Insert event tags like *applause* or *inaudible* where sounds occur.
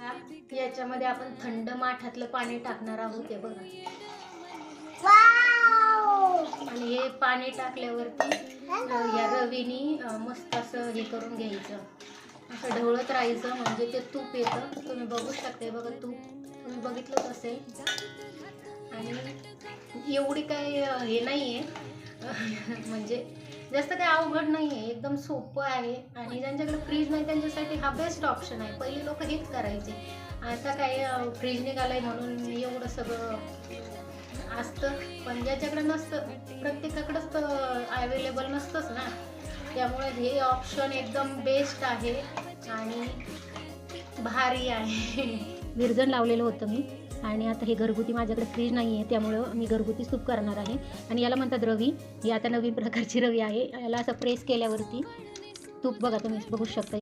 याच्यामध्ये आपण थंड माठातलं पाणी टाकणार आहोत हे बघा. आणि हे पाणी टाकल्यावरती या रवीनी मस्त असं हे करून घ्यायचं. असं ढवळत राहायचं म्हणजे ते तूप येतं. तुम्ही बघू शकता बघा तूप. तुम्ही बघितलंच असेल. आणि एवढी काही हे नाही आहे *laughs* म्हणजे जास्त काही अवघड नाही आहे एकदम सोपं आहे. आणि ज्यांच्याकडे फ्रीज नाही त्यांच्यासाठी हा बेस्ट ऑप्शन आहे. पहिले लोक हेच करायचे. आता काय फ्रीज निघालाय म्हणून एवढं सगळं असतं. पण ज्याच्याकडे नसतं प्रत्येकाकडंच तर अवेलेबल नसतंच ना. त्यामुळे हे ऑप्शन एकदम बेस्ट आहे. आणि भारी आहे. *laughs* विरजण लावलेलं होतं मी. आणि आता हे घरगुती माझ्याकडे फ्रीज नाही आहे त्यामुळं मी घरगुती सूप करणार आहे. आणि याला म्हणतात रवी ही आता नवीन प्रकारची रवी आहे. याला असं प्रेस केल्यावरती तूप बघा तुम्ही बघू शकता.